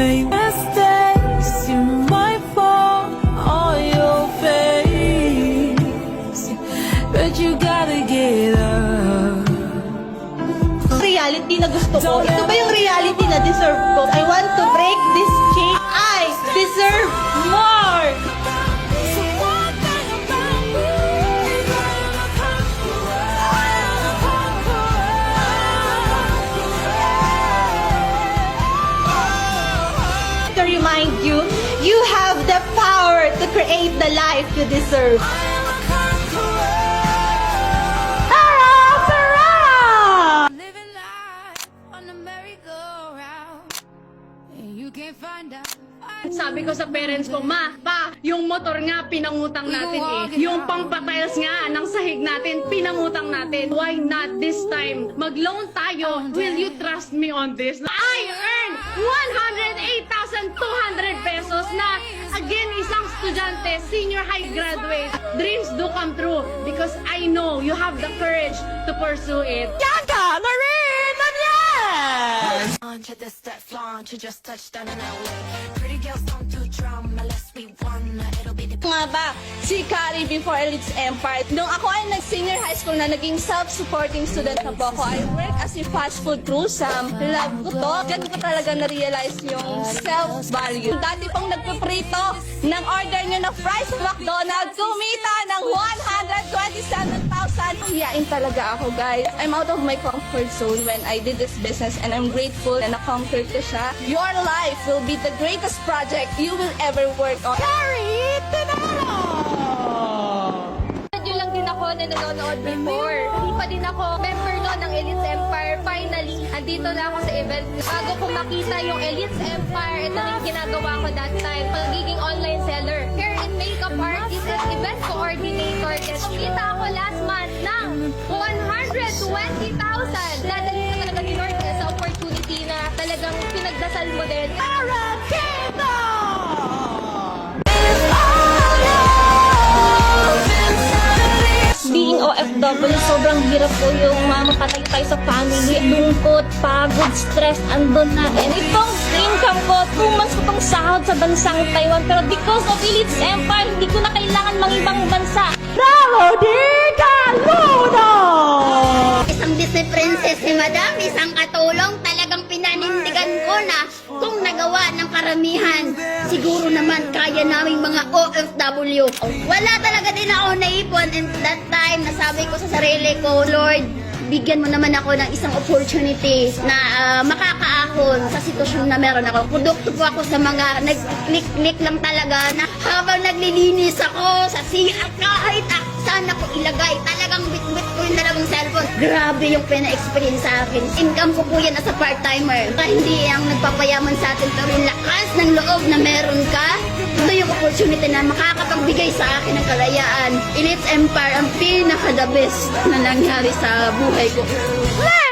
make mistakes, you might fall on your face, but you gotta get up. reality na gusto ko. Ito ba yung reality na deserve ko? I want to break this chain. I deserve more! To remind you, you have the power to create the life you deserve. I'm a conqueror. Tara! Tara! Living life on a merry-go-round, and you can't find out. Sabi ko sa parents ko, Ma, Pa, yung motor nga pinangutang natin eh. Yung pampatiles nga ng sahig natin, pinangutang natin. Why not this time? Mag-loan tayo. Will you trust me on this? I earn 108,200 pesos na again isang estudyante, senior high graduate. Dreams do come true because I know you have the courage to pursue it. Bianca Marie Nunez! Launch at the step launch, you just touched down in LA. Pretty girls don't si Kari before Elites Empire. Nung ako ay nag-senior high school na naging self-supporting student na po ako, I work as a fast food crew sa love ko to. Diyan ko talaga na-realize yung self-value. Dati pong nagpiprito ng order nyo na fries sa McDonald's, kumita ng 127,000. Hiyain talaga ako, guys. I'm out of my comfort zone when I did this business and I'm grateful na na-conquer ko siya. Your life will be the greatest project you will ever work on. Carrie na nanonood before. Hindi pa din ako member no ng Elites Empire. Finally, andito na ako sa event. Bago ko makita yung Elites Empire, ito yung ginagawa ko that time. Pagiging online seller. Hair and makeup artist at event coordinator. Kita ako last month ng 120,000. Dadali ko talaga ni Lord sa opportunity na talagang pinagdasal mo din. Being OFW, sobrang hirap po yung mamapatay tayo sa family. Lungkot, pagod, stress, andun na. And itong income ko, two months ko tong sahod sa bansang Taiwan. Pero because of Elites Empire, hindi ko na kailangan mang ibang bansa. Bravo, Dika Luna! Isang Disney princess si Madam, isang katulong, talagang pinanindigan ko na kung nagawa ng karamihan, siguro naman kaya naming mga OFW. Wala talaga din ako naipon and that time nasabi ko sa sarili ko, Lord, bigyan mo naman ako ng isang opportunity na ah, makakaahon sa sitwasyon na meron ako. Produkto po ako sa mga nag-click-click lang talaga na habang naglilinis ako sa CR kahit ah, saan ako ilagay, talagang bit-bit ko yung cellphone. Grabe yung pina-experience sa akin. Income ko po yan as a part-timer. Kaya hindi ang nagpapayaman sa atin pero yung lakas ng loob na meron ka, ito yung opportunity na makakapagbigay sa akin ng kalayaan. Elite Empire ang pinaka-the best na nangyari sa buhay ko. Let's